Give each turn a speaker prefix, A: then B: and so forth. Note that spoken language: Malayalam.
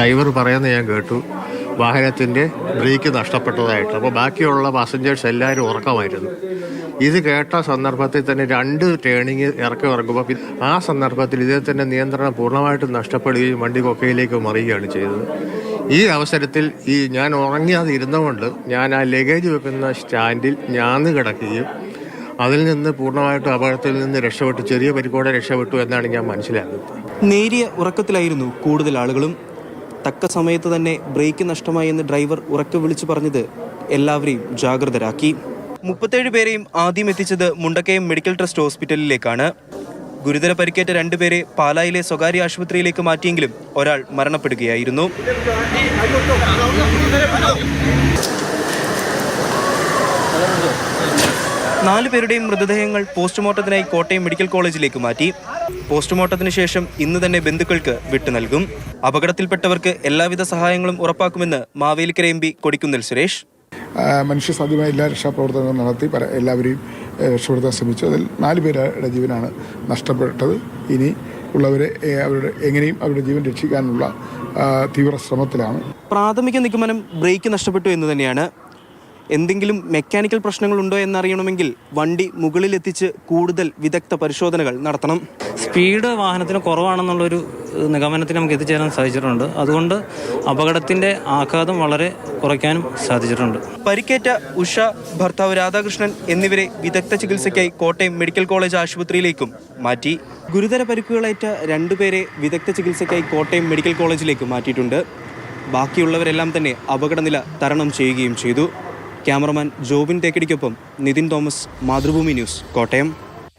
A: ഡ്രൈവർ പറയുന്നത് ഞാൻ കേട്ടു. വാഹനത്തിന്റെ ബ്രേക്ക് നഷ്ടപ്പെട്ടതായിട്ട്. അപ്പോൾ ബാക്കിയുള്ള പാസഞ്ചേഴ്സ് എല്ലാവരും ഉറക്കമായിരുന്നു. ഇത് കേട്ട സന്ദർഭത്തിൽ തന്നെ രണ്ട് ടേണിങ് ഇറക്കി ഇറക്കുമ്പോൾ ആ സന്ദർഭത്തിൽ ഇതേ തന്നെ നിയന്ത്രണം പൂർണമായിട്ടും നഷ്ടപ്പെടുകയും വണ്ടി കൊക്കയിലേക്ക് മറിയുകയാണ് ചെയ്തത്. ഈ അവസരത്തിൽ ഈ ഞാൻ ഉറങ്ങിയാതെ ഇരുന്നുകൊണ്ട് ഞാൻ ആ ലഗേജ് വെക്കുന്ന സ്റ്റാൻഡിൽ ഞാന്ന് കിടക്കുകയും അതിൽ നിന്ന് പൂർണമായിട്ടും അപകടത്തിൽ നിന്ന് രക്ഷപ്പെട്ടു ചെറിയ പരിക്കോടെ രക്ഷപ്പെട്ടു എന്നാണ് ഞാൻ മനസ്സിലാക്കുന്നത്.
B: നേരിയ ഉറക്കത്തിലായിരുന്നു കൂടുതൽ ആളുകളും തക്ക സമയത്ത് തന്നെ ബ്രേക്ക് നഷ്ടമായി എന്ന് ഡ്രൈവർ ഉറക്കെ വിളിച്ചു പറഞ്ഞത് എല്ലാവരെയും ജാഗ്രതരാക്കി. മുപ്പത്തേഴ് പേരെയും ആദ്യം എത്തിച്ചത് മുണ്ടക്കയം മെഡിക്കൽ ട്രസ്റ്റ് ഹോസ്പിറ്റലിലേക്കാണ്. ഗുരുതര പരിക്കേറ്റ രണ്ടുപേരെ പാലായിലെ സ്വകാര്യ ആശുപത്രിയിലേക്ക് മാറ്റിയെങ്കിലും ഒരാൾ മരണപ്പെടുകയായിരുന്നു. നാല് പേരുടെയും മൃതദേഹങ്ങൾ പോസ്റ്റ്മോർട്ടത്തിനായി കോട്ടയം മെഡിക്കൽ കോളേജിലേക്ക് മാറ്റി. പോസ്റ്റ്മോർട്ടത്തിന് ശേഷം ഇന്ന് തന്നെ ബന്ധുക്കൾക്ക് വിട്ടു നൽകും. അപകടത്തിൽപ്പെട്ടവർക്ക് എല്ലാവിധ സഹായങ്ങളും ഉറപ്പാക്കുമെന്ന് മാവേലിക്കര എം പി കൊടിക്കുന്നിൽ സുരേഷ്.
C: മനുഷ്യ മനുഷ്യസാധ്യമായ എല്ലാ രക്ഷാപ്രവർത്തനങ്ങളും നടത്തി പല എല്ലാവരെയും രക്ഷപ്പെടുത്താൻ ശ്രമിച്ചു. അതിൽ നാല് പേരുടെ ജീവനാണ് നഷ്ടപ്പെട്ടത്. ഇനി ഉള്ളവരെ അവരുടെ എങ്ങനെയും അവരുടെ ജീവൻ രക്ഷിക്കാനുള്ള തീവ്ര ശ്രമത്തിലാണ്.
B: പ്രാഥമിക നിഗമനം ബ്രേക്ക് നഷ്ടപ്പെട്ടു എന്ന് തന്നെയാണ് എന്തെങ്കിലും മെക്കാനിക്കൽ പ്രശ്നങ്ങളുണ്ടോ എന്നറിയണമെങ്കിൽ വണ്ടി മുകളിലെത്തിച്ച് കൂടുതൽ വിദഗ്ധ പരിശോധനകൾ നടത്തണം.
D: സ്പീഡ് വാഹനത്തിന് കുറവാണെന്നുള്ളൊരു നിഗമനത്തിന് നമുക്ക് എത്തിച്ചേരാൻ സാധിച്ചിട്ടുണ്ട്. അതുകൊണ്ട് അപകടത്തിന്റെ ആഘാതം വളരെ കുറയ്ക്കാനും സാധിച്ചിട്ടുണ്ട്.
B: പരിക്കേറ്റ ഉഷ ഭർത്താവ് രാധാകൃഷ്ണൻ എന്നിവരെ വിദഗ്ധ ചികിത്സയ്ക്കായി കോട്ടയം മെഡിക്കൽ കോളേജ് ആശുപത്രിയിലേക്കും മാറ്റി. ഗുരുതര പരിക്കുകളേറ്റ രണ്ടുപേരെ വിദഗ്ധ ചികിത്സയ്ക്കായി കോട്ടയം മെഡിക്കൽ കോളേജിലേക്ക് മാറ്റിയിട്ടുണ്ട്. ബാക്കിയുള്ളവരെല്ലാം തന്നെ അപകടനില തരണം ചെയ്യുകയും ചെയ്തു. ക്യാമറമാൻ ജോബിൻ തേക്കടിക്കൊപ്പം നിതിൻ തോമസ് മാതൃഭൂമി ന്യൂസ് കോട്ടയം.